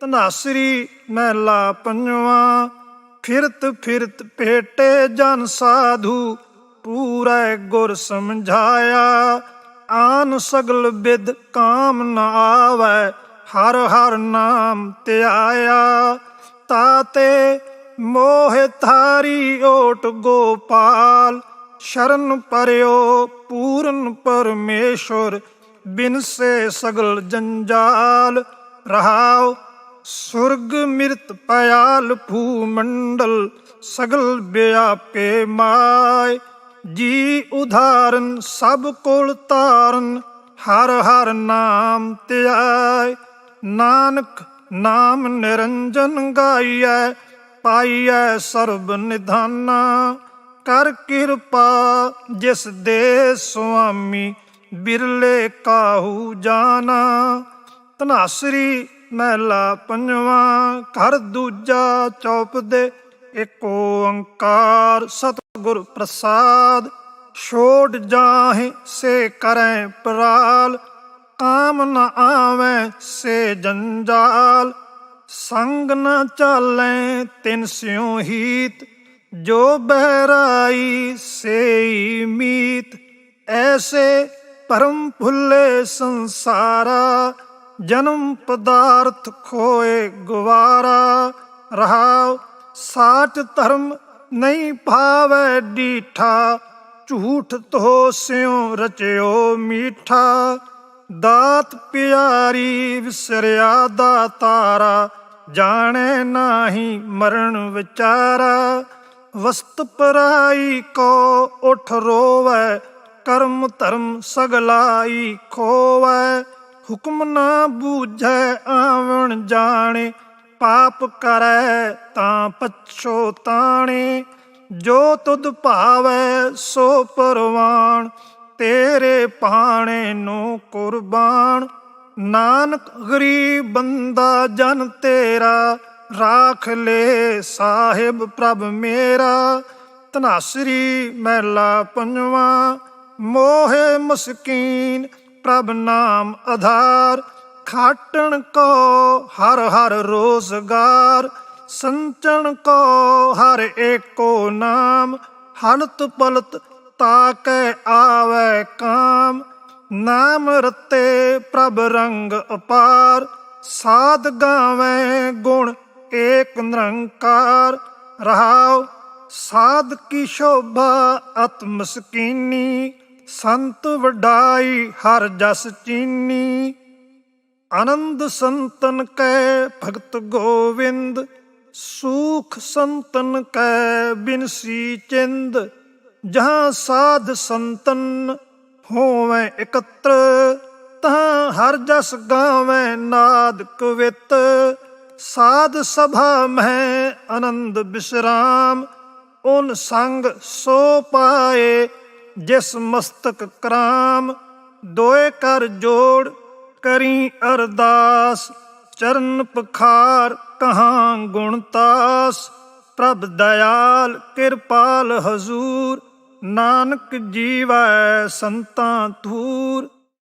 ਤਨਾਸਰੀ ਮਹਿਲਾ ਪੰਜਵਾ, ਫਿਰਤ ਫਿਰਤ ਭੇਟੇ ਜਨ ਸਾਧੂ, ਪੂਰਾ ਗੁਰ ਸਮਝਾਇਆ। ਆਨ ਸਗਲ ਬਿਦ ਕਾਮ ਨ ਆਵੈ, ਹਰ ਹਰ ਨਾਮ ਧਿਆਇਆ। ਤਾਤੇ ਮੋਹ ਧਾਰੀ ਓਟ ਗੋਪਾਲ, ਸ਼ਰਨ ਪਰਿਓ ਪੂਰਨ ਪਰਮੇਸ਼ਵਰ ਬਿਨ ਸੇ ਸਗਲ ਜੰਜਾਲ, ਰਹਾਓ ਸੁਰਗ ਮਿਰਤ ਪਿਆਲ ਭੂ ਮੰਡਲ, ਸਗਲ ਵਿਆਪੇ ਮਾਇ ਜੀ ਉਧਾਰਨ ਸਭ ਕੋਲ ਤਾਰਨ ਹਰ ਹਰ ਨਾਮ ਧਿਆਇ ਨਾਨਕ ਨਾਮ ਨਿਰੰਜਨ ਗਾਈਐ, ਪਾਈਐ ਸਰਬ ਨਿਧਾਨਾ। ਕਰ ਕਿਰਪਾ ਜਿਸ ਦੇ ਸੁਆਮੀ, ਬਿਰਲੇ ਕਾਹੂ ਜਾਣਾ ਤਨਾਸ਼ਰੀ ਮਹਿਲਾ ਪੰਜਵਾ, ਘਰ ਦੂਜਾ ਚੌਪ ਦੇ ਏਕ ਓੰਕਾਰ, ਸਤਿਗੁਰ ਪ੍ਰਸਾਦ। ਛੋੜ ਜਾਹੇ ਸੇ ਕਰੈ ਪਰਾਲ, ਕਾਮ ਨ ਆਵੈ ਸੇ ਜੰਜਾਲ। ਸੰਗ ਨ ਚਾਲੈ ਤਿਨ ਸਿਉ ਹੀਤ, ਜੋ ਬਹਿਰਾਈ ਸੇਈ ਮੀਤ। ਐਸੇ ਪਰਮ ਭੁੱਲੇ ਸੰਸਾਰਾ ਜਨਮ ਪਦਾਰਥ ਖੋਏ ਗਵਾਰਾ, ਰਹਾਉ ਸਾਚ ਧਰਮ ਨਹੀਂ ਭਾਵੈ ਡੀਠਾ, ਝੂਠ ਤੋ ਸਿਉ ਰਚਿਓ ਮੀਠਾ। ਦਾਤ ਪਿਆਰੀ ਵਿਸਰਿਆ ਦਾਤਾਰਾ, ਜਾਣੇ ਨਾਹੀ ਮਰਨ ਵਿਚਾਰਾ। ਵਸਤ ਪਰਾਈ ਕੋ ਉਠ ਰੋਵੈ, ਕਰਮ ਧਰਮ ਸਗਲਾਈ ਖੋਵੈ। ਹੁਕਮ ਨਾ ਬੂਝੈ, ਆਵਣ ਜਾਣੇ, ਪਾਪ ਕਰੈ ਤਾਂ ਪਛੋਤਾਣੇ ਜੋ ਤੁਧ ਭਾਵੈ ਸੋ ਪਰਵਾਣ, ਤੇਰੇ ਪਾਣੇ ਨੂੰ ਕੁਰਬਾਨ ਨਾਨਕ ਗਰੀਬ ਬੰਦਾ ਜਨ ਤੇਰਾ, ਰਾਖ ਲੈ ਸਾਹਿਬ ਪ੍ਰਭ ਮੇਰਾ। ਤਨਾਸਰੀ ਮਹਿਲਾ ਪੰਜਵਾ, ਮੋਹੇ ਮਸਕੀਨ ਪ੍ਰਭ ਨਾਮ ਆਧਾਰ, ਖਾਟਣ ਕੋ ਹਰ ਹਰ ਰੋਜ਼ਗਾਰ, ਸੰਚਣ ਕੋ ਹਰ ਏਕੋ ਨਾਮ ਹਲਤ ਪਲਤ ਤਾਕੈ ਆਵੈ ਕਾਮ, ਨਾਮ ਰਤੇ ਪ੍ਰਭ ਰੰਗ ਅਪਾਰ, ਸਾਧ ਗਾਵੇਂ ਗੁਣ ਏਕ ਨਿਰੰਕਾਰ, ਰਹਾਉ ਸਾਧ ਕੀ ਸ਼ੋਭਾ ਅਤਮ ਸਕੀਨੀ ਸੰਤ ਵਡਾਈ ਹਰ ਜਸ ਚੀਨੀ, ਆਨੰਦ ਸੰਤਨ ਕੈ ਭਗਤ ਗੋਵਿੰਦ, ਸੂਖ ਸੰਤਨ ਕੈ ਬਿਨਸੀ ਚਿੰਦ, ਜਹਾਂ ਸਾਧ ਸੰਤਨ ਹੋਵੇਂ ਇਕੱਤਰ, ਤਹਾਂ ਹਰ ਜਸ ਗਾਵੇਂ ਨਾਦ ਕਵਿਤ ਸਾਧ ਸਭਾ ਮਹਿ ਆਨੰਦ ਬਿਸਰਾਮ, ਉਨ ਸੰਗ ਸੋ ਪਾਏ ਜਿਸ ਮਸਤਕ ਕਰਾਮ, ਦੋਏ ਕਰ ਜੋੜ ਕਰੀ ਅਰਦਾਸ। ਚਰਨ ਪਖਾਰ ਕਹਾਂ ਗੁਣਤਾਸ ਪ੍ਰਭ ਦਇਆਲ ਕਿਰਪਾਲ ਹਜ਼ੂਰ। ਨਾਨਕ ਜੀਵੈ ਸੰਤਾਂ ਧੂਰ।